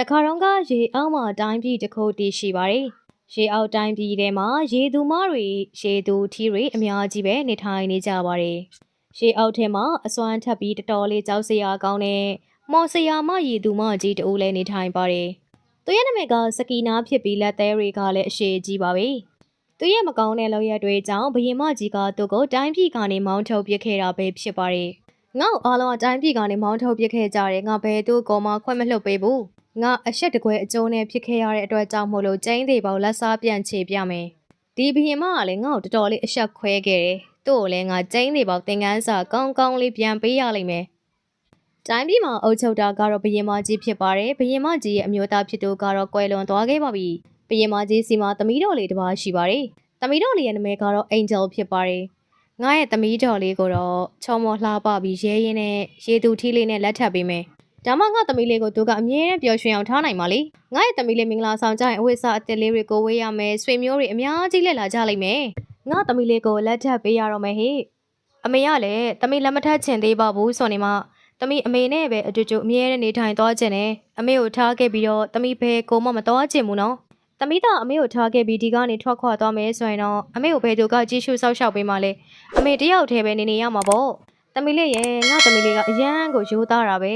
တခါတော့ကရေအောက်မှာတိုင်းပြည်တစ်ခုတည်ရှိပါတယ်။ရေအောက်တိုင်းပြည်ထဲမှာရေသူမတွေရေသူထီတွေအများကြီးပဲနေထိုင်နေကြပါတယ်။ရေအောက်ထဲမှာအစွမ်းထပ်ပြီးတတော်လေးကြောက်စရာကောင်းတဲ့မော်စရာမရေသူမကြီးတူလည်းနေထိုင်ပါတယ်။သူရဲ့နာမည်ကစကီနာဖြစ်ပြီးလက်သေးတွေကလည်းအရှိကြီးပါပဲ။သူရဲ့မကောင်းတဲ့လောက်ရတွေကြောင့်ဘရင်မကြီးကသူ့ကိုတိုင်းပြည်ကနေမောင်းထုတ်ပစ်ခဲ့တာပဲဖြစ်ပါတယ်။ငါ့အားလုံးအတိုင်းပြည်ကနေမောင်းထုတ်ပစ်ခဲ့ကြတယ်ငါဘယ်သူ့ကောမှခွင့်မလွှတ်ပေးဘူး ငါအဆက်တကွဲအကျိုးနဲ့ဖြစ်ခဲ့ရတဲ့အတွက်ကြောင့်မို့လို့ကျင်းသေးပေါလက်စားပြန်ချေပြမယ်ဒီဘရင်မကလည်းငါ့ကိုတော်တော်လေးအဆက်ခွဲခဲ့တယ်သူ့ကိုလည်းငါကျင်းသေးပေါသင်ကန်းစာကောင်းကောင်းလေးပြန်ပေးရလိမ့်မယ်တိုင်းပြည်မှာအုပ်ချုပ်တာကတော့ဘရင်မကြီးဖြစ်ပါတယ်ဘရင်မကြီးရဲ့အမျိုးသားဖြစ်သူကတော့ကွယ်လွန်သွားခဲ့ပါပြီဘရင်မကြီးစီမှာသမီးတော်လေးတစ်ပါးရှိပါတယ်သမီးတော်လေးရဲ့နာမည်ကတော့ Angel ဖြစ်ပါတယ်ငါရဲ့သမီးတော်လေးကိုတော့ချောမောလှပပြီးရဲရင်နဲ့ရေသူထီးလေးနဲ့လက်ထပ်ပေးမယ်။ ဒါမှငါသမီးလေးကိုသူကအမြဲတမ်းပျော်ရွှင်အောင်ထားနိုင်ပါလေ။ငါရဲ့သမီးလေးမင်္ဂလာဆောင်ကြရင်အဝိစာအစ်စ်လေးတွေကိုဝေးရမယ်။ဆွေမျိုးတွေအများကြီးလက်လာကြလိမ့်မယ်။ငါသမီးလေးကိုလက်ထပ်ပေးရတော့မယ်ဟေ့။အမေကလည်းသမီးလက်မထပ်ချင်သေးပါဘူးဆိုနေမှသမီးအမေနဲ့ပဲအတူတူအမြဲတမ်းနေထိုင်သွားခြင်းနဲ့အမေကိုထားခဲ့ပြီးတော့သမီးဘယ်ကိုမှမသွားချင်ဘူးနော်။သမီးသားအမေကိုထားခဲ့ပြီးဒီကနေထွက်ခွာသွားမယ်ဆိုရင်တော့အမေကိုဘယ်သူကကြည့်ရှုစောက်ရှောက်ပေးမှလဲအမေတယောက်တည်းပဲနေနေရမှာပေါ့သမီးလေးရဲ့ငါသမီးလေးကအရန်ကိုရိုးသားတာပဲ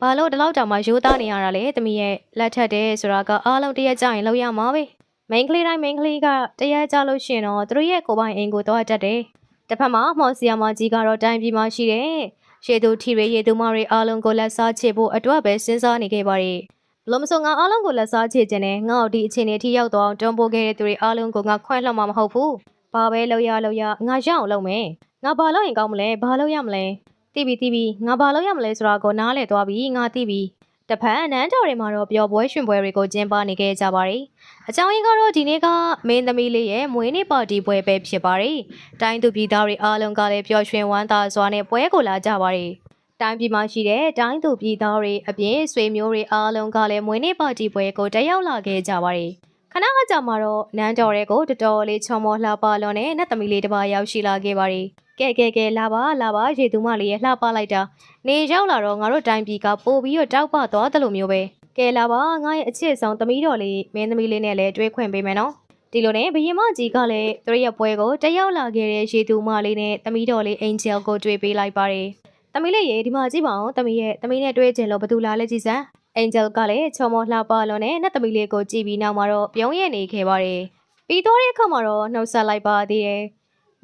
ဘာလို့ဒီလောက်တောင်မှရိုးသားနေရတာလဲသမီးရဲ့လက်ထက်တယ်ဆိုတာကအားလုံးတရက်ကြရင်လောက်ရမှာပဲမိန်းကလေးတိုင်းမိန်းကလေးကတရက်ကြလို့ရှိရင်တော့သူတို့ရဲ့ကိုယ်ပိုင်အိမ်ကိုတော့တတ်တယ်တစ်ဖက်မှာမော်စီယာမကြီးကတော့တိုင်းပြည်မှာရှိတယ်ရှေသူထီရေရေသူမတွေအားလုံးကိုလက်စားချေဖို့အတွက်ပဲစဉ်းစားနေခဲ့ပါတယ်ဘလို့မဆိုငါအားလုံးကိုလက်စားချေခြင်းနဲ့ငါ့ကိုဒီအခြေအနေထိရောက်သွားအောင်တွန်းပို့ခဲ့တဲ့သူတွေအားလုံးကိုငါခွင့်လွှတ်မှာမဟုတ်ဘူး။ဘာပဲလုပ်ရလုပ်ရငါရအောင်လုပ်မယ်။ငါဘာလုပ်ရင်ကောင်းမလဲဘာလုပ်ရမလဲ။ တိပြီတိပြီငါဘာလုပ်ရမလဲဆိုတာကိုနားလည်သွားပြီငါတိပြီ။တဖန်အနန်းတော်တွေမှာတော့ပျော်ပွဲရွှင်ပွဲတွေကိုကျင်းပနေခဲ့ကြပါတယ်။အကြောင်းရင်းကတော့ဒီနေ့ကမင်းသမီးလေးရဲ့မွေးနေ့ပါတီပွဲပဲဖြစ်ပါတယ်။တိုင်းသူပြည်သားတွေအားလုံးကလည်းပျော်ရွှင်ဝမ်းသာစွာနဲ့ပွဲကိုလာကြပါတယ်။တိုင်းပြည်မှာရှိတဲ့တိုင်းသူပြည်သားတွေအပြင်ဆွေမျိုးတွေအားလုံးကလည်းမွေးနေ့ပါတီပွဲကိုတက်ရောက်လာခဲ့ကြပါတယ်။ခဏခကြာမှာတော့နန်းတော်တွေကိုတော်တော်လေးချော်မောလှပလွန်နဲ့နတ်သမီးလေးတစ်ပါးရောက်ရှိလာခဲ့ပါတယ်။ ကဲကဲကဲလာပါလာပါရေသူမလေးရဲ့လှပလိုက်တာနေရောက်လာတော့ငါတို့တိုင်းပြည်ကပို့ပြီးတော့တောက်ပသွားတယ်လို့မျိုးပဲ။ကဲလာပါငါရဲ့အချစ်ဆောင်သမီးတော်လေးမင်းသမီးလေးနဲ့လည်းတွေ့ခွင့်ပေးမယ်နော်။ဒီလိုနဲ့ဘရင်မကြီးကလည်းသူရဲ့ပွဲကိုတက်ရောက်လာခဲ့တဲ့ရေသူမလေးနဲ့သမီးတော်လေးအင်ဂျယ်ကိုတွေ့ပေးလိုက်ပါတယ်။သမီးလေးရေဒီမှာကြည့်ပါဦးသမီးရဲ့သမီးနဲ့တွေ့ကြလို့ဘသူလာလဲကြည့်စမ်းအင်ဂျယ်ကလည်းချော်မောလှပလွန်နဲ့နတ်သမီးလေးကိုကြည့်ပြီးနောက်မှာတော့ပြုံးရနေခဲ့ပါတယ်ပြီးတော့တဲ့အခါမှာတော့နှုတ်ဆက်လိုက်ပါသေးတယ်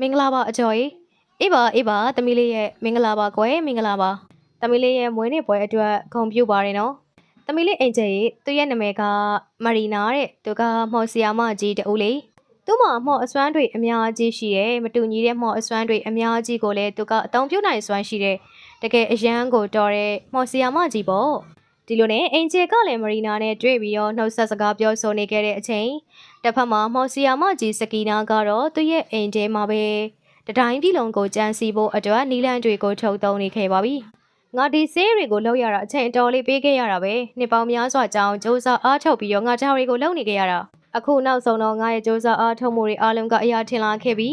မင်္ဂလာပါအကျော်ကြီး အေးပါအေးပါသမီးလေးရဲ့မင်္ဂလာပါကွယ်မင်္ဂလာပါသမီးလေးရဲ့မွေးနေ့ပွဲအတွက်ဂုဏ်ပြုပါတယ်နော်သမီးလေးအင်ဂျယ်ရဲ့သူ့ရဲ့နာမည်ကမရီနာတဲ့သူကမော်ဆီယာမကြီးတူလေးသူ့မှာမော်အစွမ်းတွေအများကြီးရှိတယ်မတူညီတဲ့မော်အစွမ်းတွေအများကြီးကိုလည်းသူကအတုံးပြုတ်နိုင်စွမ်းရှိတယ်တကယ်အရန်ကိုတော်တဲ့မော်ဆီယာမကြီးပေါ့ဒီလိုနဲ့အင်ဂျယ်ကလည်းမရီနာနဲ့တွေ့ပြီးတော့နှုတ်ဆက်စကားပြောဆိုနေခဲ့တဲ့အချိန်တစ်ဖက်မှာမော်ဆီယာမကြီးစကီနာကတော့သူ့ရဲ့အိမ်ထဲမှာပဲ တတိုင်းပြည်လုံးကိုကြမ်းစီဖို့အတွက်နီလန်တွေကိုထုတ်သုံးနေခဲ့ပါပြီငါဒီဆေးတွေကိုလောက်ရတာအချိန်အတော်လေးပေးခဲ့ရတာပဲနှစ်ပေါင်းများစွာကြောင်းစ조사အားထုတ်ပြီးတော့ငါဒါတွေကိုလုပ်နေခဲ့ရတာအခုနောက်ဆုံးတော့ငါရဲ့စ조사အားထုတ်မှုတွေအားလုံးကအရာထင်လာခဲ့ပြီ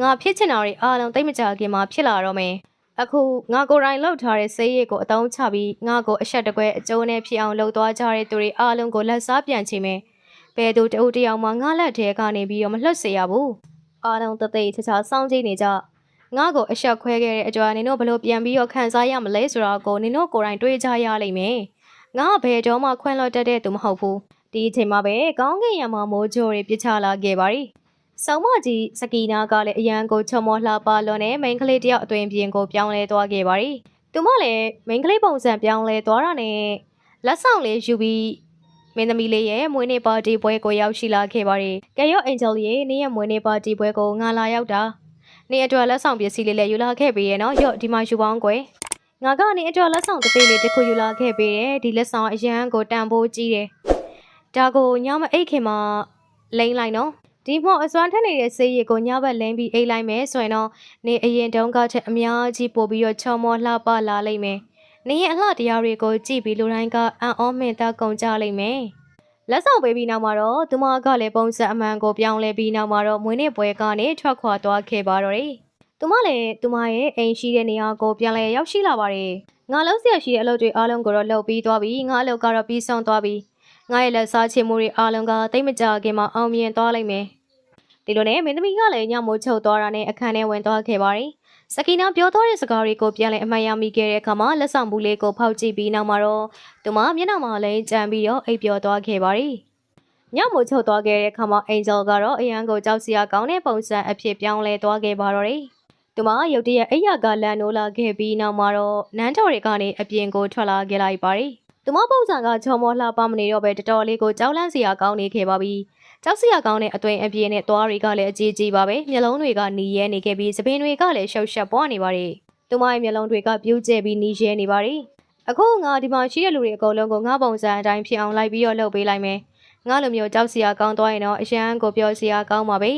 ငါဖြစ်ချင်တာတွေအားလုံးသိမကြခင်မှာဖြစ်လာတော့မယ် အခုငါကိုယ်တိုင်လှုပ်ထားတဲ့ဆေးရည်ကိုအသုံးချပြီးငါကိုအဆက်တကွဲအကျိုးနဲ့ဖြစ်အောင်လှုပ်သွားကြတဲ့သူတွေအားလုံးကိုလက်စားပြန်ချင်မယ်။ဘယ်သူတဦးတယောက်မှငါလက်ထဲကနေပြီးတော့မလှုပ်စေရဘူး။ အားလုံးတသိချာချာစောင့်ကြည့်နေကြ။ငါကိုအဆက်ခွဲခဲ့တဲ့အတွက်နင်တို့ဘလို့ပြန်ပြီးတော့ခံစားရမလဲဆိုတာကိုနင်တို့ကိုယ်တိုင်တွေးကြရလိမ့်မယ်။ငါဘယ်တော့မှခွင့်လွှတ်တတ်တဲ့သူမဟုတ်ဘူး။ဒီအချိန်မှာပဲကောင်းကင်ရံမှာမိုးကြိုးတွေပြစ်ချလာခဲ့ပါရီ။ဆောင်းမကြီးစကီနာကလည်းအရန်ကိုချုံမောလှပလွန်နဲ့မိန်းကလေးတယောက်အသွင်ပြင်ကိုပြောင်းလဲသွားခဲ့ပါရီ။သူမလည်းမိန်းကလေးပုံစံပြောင်းလဲသွားတာနဲ့လက်ဆောင်လေးယူပြီး မင်းသမီးလေးရဲ့မွေးနေ့ပါတီပွဲကိုရောက်ရှိလာခဲ့ပါရီ။ကဲရော့အင်ဂျယ်ရဲ့နေ့ရဲ့မွေးနေ့ပါတီပွဲကိုငါလာရောက်တာ။နေ့အတွက်လက်ဆောင်ပစ္စည်းလေးလည်းယူလာခဲ့ပေးရဲ့နော်။ရော့ဒီမှာယူပေါင်းကွယ်။ငါကနေအတွက်လက်ဆောင်တစ်သေးလေးတစ်ခုယူလာခဲ့ပေးတယ်။ဒီလက်ဆောင်အရန်ကိုတန်ဖိုးကြီးတယ်။ဒါကိုညမအိတ်ခင်မှာလိမ့်လိုက်နော်။ဒီမော့အစွမ်းထက်နေတဲ့ဆေးရည်ကိုညဘက်လင်းပြီးအိတ်လိုက်မယ်ဆိုရင်တော့နေအရင်တုန်းကထက်အများကြီးပို့ပြီးတော့ချော်မောလှပလာလိမ့်မယ်။ နေရဲ့အလှတရားတွေကိုကြည့်ပြီးလူတိုင်းကအံ့ဩမင်သက်ကုန်ကြလိမ့်မယ်။လက်ဆောင်ပေးပြီးနောက်မှာတော့သူမကလည်းပုံစံအမှန်ကိုပြောင်းလဲပြီးနောက်မှာတော့မွေးနေ့ပွဲကနေထွက်ခွာသွားခဲ့ပါတော့တယ်။သူမလည်းသူမရဲ့အိမ်ရှိတဲ့နေရာကိုပြန်လဲရောက်ရှိလာပါတယ်။ငါလုံးဆရာရှိတဲ့အလုပ်တွေအားလုံးကိုတော့လုပ်ပြီးသွားပြီငါအလုပ်ကတော့ပြီးဆုံးသွားပြီငါရဲ့လက်စားချေမှုတွေအားလုံးကတိတ်မကြခင်မှာအောင်မြင်သွားလိမ့်မယ်ဒီလိုနဲ့မင်းသမီးကလည်းညမိုးချုပ်သွားတာနဲ့အခန်းထဲဝင်သွားခဲ့ပါတယ် စကီနာပြောသွားတဲ့စကားတွေကိုပြန်လည်အမှတ်ရမိခဲ့တဲ့အခါမှာလက်ဆောင်ဘူးလေးကိုဖောက်ကြည့်ပြီးနောက်မှာတော့သူမမျက်နှာမှာလည်းကြမ်းပြီးတော့အိပ်ပျော်သွားခဲ့ပါတယ်ညမိုးချုပ်သွားခဲ့တဲ့အခါမှာအင်ဂျယ်ကတော့အရန်ကိုကြောက်စရာကောင်းတဲ့ပုံစံအဖြစ်ပြောင်းလဲသွားခဲ့ပါတော့တယ်သူမရုတ်တရက်အိယာကလန်နိုးလာခဲ့ပြီးနောက်မှာတော့နန်းတော်တွေကနေအပြင်ကိုထွက်လာခဲ့လိုက်ပါတယ်သူမပုံစံကချော်မောလှပမနေတော့ပဲတော်တော်လေးကိုကြောက်လန့်စရာကောင်းနေခဲ့ပါပြီ။ ကြောက်စရာကောင်းတဲ့အသွင်အပြင်းနဲ့သွားတွေကလည်းအကြီးကြီးပါပဲမျက်လုံးတွေကနီရဲနေခဲ့ပြီးသပင်တွေကလည်းရှုပ်ရှက်ပွားနေပါတယ်သူမရဲ့မျက်လုံးတွေကပြိုကျပြီးနီရဲနေပါတယ်အခုငါဒီမှာရှိတဲ့လူတွေအကုန်လုံးကိုငါပုံစံအတိုင်းဖြစ်အောင်လိုက်ပြီးတော့လှုပ်ပေးလိုက်မယ်ငါလိုမျိုးကြောက်စရာကောင်းသွားရင်တော့အရန်ကိုပြောစရာကောင်းပါပဲ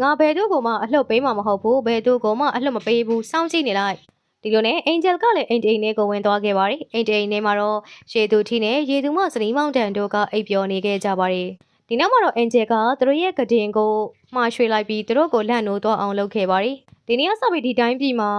ငါဘယ်သူ့ကိုမှအလှုပ်ပေးမှာမဟုတ်ဘူးဘယ်သူ့ကိုမှအလှုပ်မပေးဘူးစောင့်ကြည့်နေလိုက်ဒီလိုနဲ့ Angel ကလည်းအိမ်တိန်ထဲကိုဝင်သွားခဲ့ပါတယ်အိမ်တိန်ထဲမှာတော့ရေသူထီနဲ့ရေသူမစနီးမောင်တန်တို့ကအိပ်ပျော်နေခဲ့ကြပါတယ် ဒီနောက်မှာတော့အင်ဂျယ်ကသူတို့ရဲ့ကတင်ကိုမှားရွှေ့လိုက်ပြီးသူတို့ကိုလန့်နိုးသွားအောင်လုပ်ခဲ့ပါတယ်။ဒီနေ့ကစပြီးဒီတိုင်းပြည်မှာ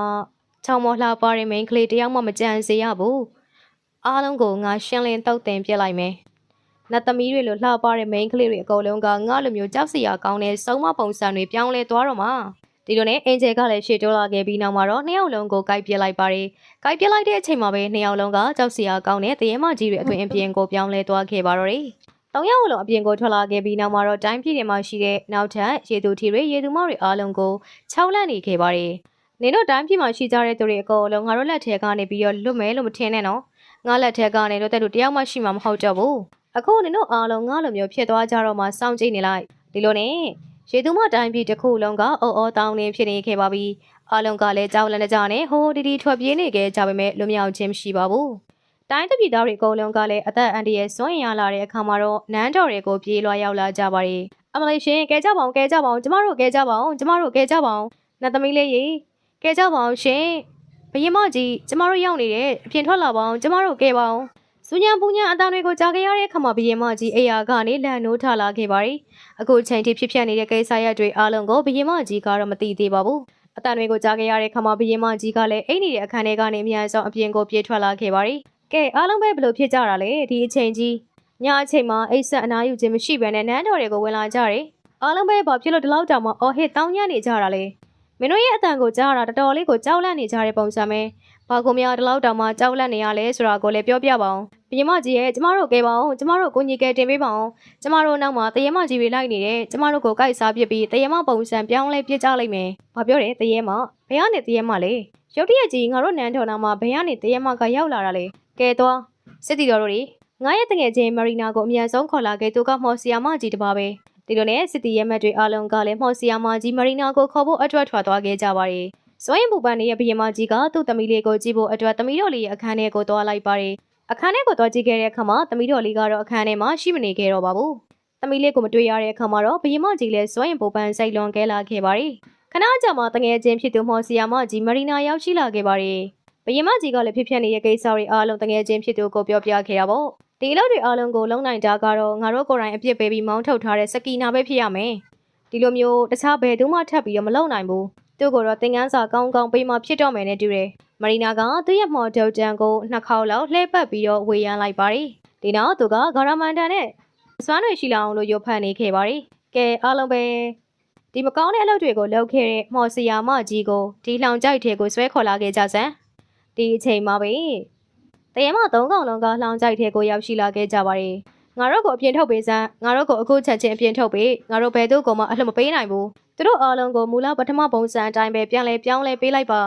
ချောင်းမောလှပါတဲ့ main ကလေးတယောက်မှမကြံစေရဘူး။အားလုံးကိုငါရှင်းလင်းတုတ်တင်ပြလိုက်မယ်။နတ်သမီးတွေလိုလှပတဲ့ main ကလေးတွေအကုန်လုံးကငါလိုမျိုးကြောက်စရာကောင်းတဲ့စုံမပုံစံတွေပြောင်းလဲသွားတော့မှာ။ဒီလိုနဲ့အင်ဂျယ်ကလည်းရှေ့တိုးလာခဲ့ပြီးနောက်မှာတော့နှစ်ယောက်လုံးကိုကိုက်ပြစ်လိုက်ပါတယ်။ကိုက်ပြစ်လိုက်တဲ့အချိန်မှာပဲနှစ်ယောက်လုံးကကြောက်စရာကောင်းတဲ့တရေမကြီးတွေအတွင်အပြင်ကိုပြောင်းလဲသွားခဲ့ပါတော့တယ်။ တောင်ယောက်လုံးအပြင်ကိုထွက်လာခဲ့ပြီးနောက်မှာတော့တိုင်းပြည်တွေမှာရှိတဲ့နောက်ထပ်ရေသူထီတွေရေသူမောက်တွေအားလုံးကိုခြောက်လန့်နေခဲ့ပါတယ်။နင်တို့တိုင်းပြည်မှာရှိကြတဲ့သူတွေအကုန်လုံးငါတို့လက်ထဲကနေပြီးတော့လွတ်မယ်လို့မထင်နဲ့နော်။ငါလက်ထဲကနေတော့တဲ့လူတယောက်မှရှိမှာမဟုတ်တော့ဘူး။အခုနင်တို့အားလုံးငါလိုမျိုးဖြစ်သွားကြတော့မှစောင့်ကြည့်နေလိုက်။ဒီလိုနဲ့ရေသူမတိုင်းပြည်တစ်ခုလုံးကအော်အော်တောင်းနေဖြစ်နေခဲ့ပါပြီ။အားလုံးကလည်းကြောက်လန့်ကြနဲ့ဟိုးတီတီထွက်ပြေးနေခဲ့ကြပေမဲ့လွမြောက်ခြင်းမရှိပါဘူး။ တိုင်းတပြည်သားတွေအကုန်လုံးကလည်းအသက်အန္တရာယ်စွန့်ရင်ရလာတဲ့အခါမှာတော့နန်းတော်တွေကိုပြေးလွှားရောက်လာကြပါတယ်။အမလေးရှင်ကဲကြပါအောင်ကဲကြပါအောင်ကျမတို့ကဲကြပါအောင်ကျမတို့ကဲကြပါအောင်နတ်သမီးလေးရေကဲကြပါအောင်ရှင်ဘရင်မကြီးကျမတို့ရောက်နေတယ်အပြင်ထွက်လာပါအောင်ကျမတို့ကဲပါအောင်စူညံပူညံအတန်တွေကိုကြားခဲ့ရတဲ့အခါမှာဘရင်မကြီးအိယာကနေလန်နိုးထလာခဲ့ပါတယ်။အခုချိန်ထိဖြစ်ပျက်နေတဲ့ကိစ္စရပ်တွေအားလုံးကိုဘရင်မကြီးကတော့မသိသေးပါဘူး။အတန်တွေကိုကြားခဲ့ရတဲ့အခါမှာဘရင်မကြီးကလည်းအိတ်နေတဲ့အခန်းထဲကနေအမြန်ဆုံးအပြင်ကိုပြေးထွက်လာခဲ့ပါတယ်။ ကဲအားလုံးပဲဘယ်လိုဖြစ်ကြတာလဲဒီအချိန်ကြီးညအချိန်မှာအိတ်ဆက်အနားယူခြင်းမရှိဘဲနဲ့နန်းတော်တွေကိုဝင်လာကြတယ်။အားလုံးပဲဘာဖြစ်လို့ဒီလောက်တောင်မှအော်ဟစ်တောင်းညနေကြတာလဲ။မင်းတို့ရဲ့အတန်ကိုကြားရတာတော်တော်လေးကိုကြောက်လန့်နေကြတဲ့ပုံစံပဲ။ဘာကိုများဒီလောက်တောင်မှကြောက်လန့်နေရလဲဆိုတာကိုလည်းပြောပြပါအောင်။ဘရင်မကြီးရဲ့ကျမတို့ကဲပါအောင်ကျမတို့ကိုညီကဲတင်ပေးပါအောင်ကျမတို့နောက်မှာတရေမကြီးတွေလိုက်နေတယ်ကျမတို့ကိုကိုက်စားပစ်ပြီးတရေမပုံစံပြောင်းလဲပြစ်ကြလိုက်မယ်။ဘာပြောတယ်တရေမဘယ်ကနေတရေမလဲ။ရုတ်တရက်ကြီးငါတို့နန်းတော်နာမှာဘယ်ကနေတရေမကရောက်လာတာလဲ။ ကဲတော့စစ်တီတော်တို့တွေငါရဲ့တငယ်ချင်းမရီနာကိုအမြန်ဆုံးခေါ်လာခဲ့သူကမော်ဆီယာမကြီးတပါပဲ။ဒီလိုနဲ့စစ်တီရဲမက်တွေအားလုံးကလည်းမော်ဆီယာမကြီးမရီနာကိုခေါ်ဖို့အတွက်ထွက်သွားခဲ့ကြပါတယ်။စွမ်းရင်ပူပန်နေတဲ့ဘရင်မကြီးကသူ့သမီးလေးကိုကြည့်ဖို့အတွက်သမီးတော်လေးရဲ့အခန်းထဲကိုသွားလိုက်ပါတယ်။အခန်းထဲကိုသွားကြည့်ခဲ့တဲ့အခါမှာသမီးတော်လေးကတော့အခန်းထဲမှာရှိမနေခဲ့တော့ပါဘူး။သမီးလေးကိုမတွေ့ရတဲ့အခါမှာတော့ဘရင်မကြီးလည်းစွမ်းရင်ပူပန်စိတ်လွန်ခဲ့လာခဲ့ပါတယ်။ခဏကြာမှတငယ်ချင်းဖြစ်သူမော်ဆီယာမကြီးမရီနာရောက်ရှိလာခဲ့ပါတယ်။ ဘရင်မကြီးကလည်းဖြစ်ဖြစ်နေတဲ့ကိစ္စတွေအားလုံးတငယ်ချင်းဖြစ်သူကိုပြောပြခဲ့တာပေါ့။ဒီလောက်တွေအားလုံးကိုလုံနိုင်တာကတော့ငါတို့ကိုယ်တိုင်အပြစ်ပေးပြီးမောင်းထုတ်ထားတဲ့စကီနာပဲဖြစ်ရမယ်။ဒီလိုမျိုးတခြားဘယ်သူမှထပ်ပြီးတော့မလုံနိုင်ဘူး။သူ့ကိုတော့သင်ငန်းစာကောင်းကောင်းပေးမှဖြစ်တော့မယ်နဲ့တူတယ်။မရီနာကသူ့ရဲ့မော်ဒယ်တန်ကိုနှစ်ခေါက်လောက်လှည့်ပတ်ပြီးတော့ဝေယမ်းလိုက်ပါတယ်။ဒီနောက်သူကဂါရမန်တန်နဲ့စွမ်းတွေရှိလာအောင်လို့ရုပ်ဖတ်နေခဲ့ပါတယ်။ကဲအားလုံးပဲဒီမကောင်းတဲ့အလုပ်တွေကိုလုပ်ခဲ့တဲ့မော်ဆီယာမကြီးကိုဒီလောင်ကြိုက်ထဲကိုဆွဲခေါ်လာခဲ့ကြစမ်း။ ဒီအချိန်မှာပဲတရေမသုံးကောင်လုံးကလောင်ကြိုက်ထဲကိုရောက်ရှိလာခဲ့ကြပါတယ်။ငါတို့ကိုအပြင်ထုတ်ပေးစမ်းငါတို့ကိုအခုချက်ချင်းအပြင်ထုတ်ပေးငါတို့ဘယ်သူ့ကိုမှအလှမပေးနိုင်ဘူးသူတို့အားလုံးကိုမူလပထမပုံစံအတိုင်းပဲပြန်လဲပြောင်းလဲပေးလိုက်ပါ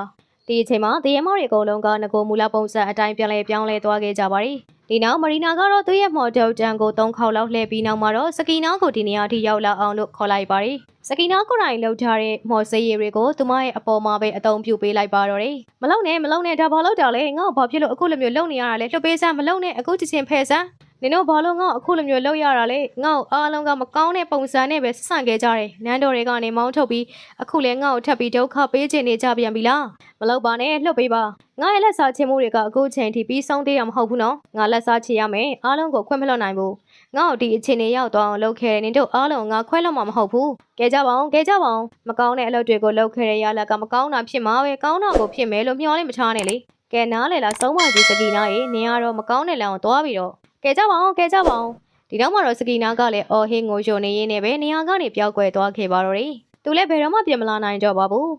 ဒီအချိန်မှာတရေမောတွေအကုန်လုံးကငကိုမူလပုံစံအတိုင်းပြန်လဲပြောင်းလဲသွားခဲ့ကြပါတယ် ဒီနောက်မရီနာကတော့သူ့ရဲ့မော်ဒယ်တန်ကို၃ခေါက်လောက်လှည့်ပြီးနောက်မှာတော့စကီနာကိုဒီနေရာထိရောက်လာအောင်လို့ခေါ်လိုက်ပါတယ်စကီနာကိုယ်တိုင်လှုပ်ထားတဲ့မော်စေးရည်တွေကိုသူမရဲ့အပေါ်မှာပဲအတုံးပြုပေးလိုက်ပါတော့တယ်မလုံနဲ့မလုံနဲ့ဒါဘာလို့တောင်လဲငါ့ဘာဖြစ်လို့အခုလိုမျိုးလုံနေရတာလဲလှုပ်ပေးစမ်းမလုံနဲ့အခုချစ်ချင်းဖဲစမ်း နင်တို့ဘာလို့ငါ့အခုလိုမျိုးလောက်ရတာလဲငါ့အားလုံးကမကောင်းတဲ့ပုံစံနဲ့ပဲဆက်ဆံခဲ့ကြတယ်နန်းတော်တွေကနေမောင်းထုတ်ပြီးအခုလဲငါ့ကိုထပ်ပြီးဒုက္ခပေးချင်နေကြပြန်ပြီလားမလောက်ပါနဲ့လှုပ်ပေးပါငါရဲ့လက်စားချင်မှုတွေကအခုချိန်ထိပြီးဆုံးသေးတာမဟုတ်ဘူးနော်ငါလက်စားချင်ရမယ်အားလုံးကိုခွင့်မလွှတ်နိုင်ဘူးငါ့ကိုဒီအခြေအနေရောက်သွားအောင်လုပ်ခဲ့တယ်နင်တို့အားလုံးငါခွဲလွှတ်မှာမဟုတ်ဘူးကဲကြပါအောင်ကဲကြပါအောင်မကောင်းတဲ့အလုပ်တွေကိုလုပ်ခဲ့တဲ့ရလကမကောင်းတာဖြစ်မှာပဲကောင်းတာကိုဖြစ်မယ်လို့မျှော်လင့်မထားနဲ့လေကကဲနားလေလားဆုံးမကြီးစကီနာရေနင်ကတော့မကောင်းတဲ့လမ်းကိုသွားပြီးတော့ ကဲကြပါအောင်ကဲကြပါအောင်ဒီတော့မှတော့စကီနာကလည်းအော်ဟင်းငိုယိုနေရင်းနဲ့ပဲနေရာကနေပျောက်ကွယ်သွားခဲ့ပါတော့တယ်သူလည်းဘယ်တော့မှပြင်မလာနိုင်တော့ပါဘူး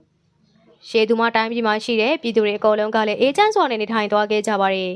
ရှေးသူမတိုင်းပြည်မှာရှိတဲ့ပြည်သူတွေအကုန်လုံးကလည်းအေဂျင့်စွာနဲ့နေထိုင်သွားခဲ့ကြပါတယ်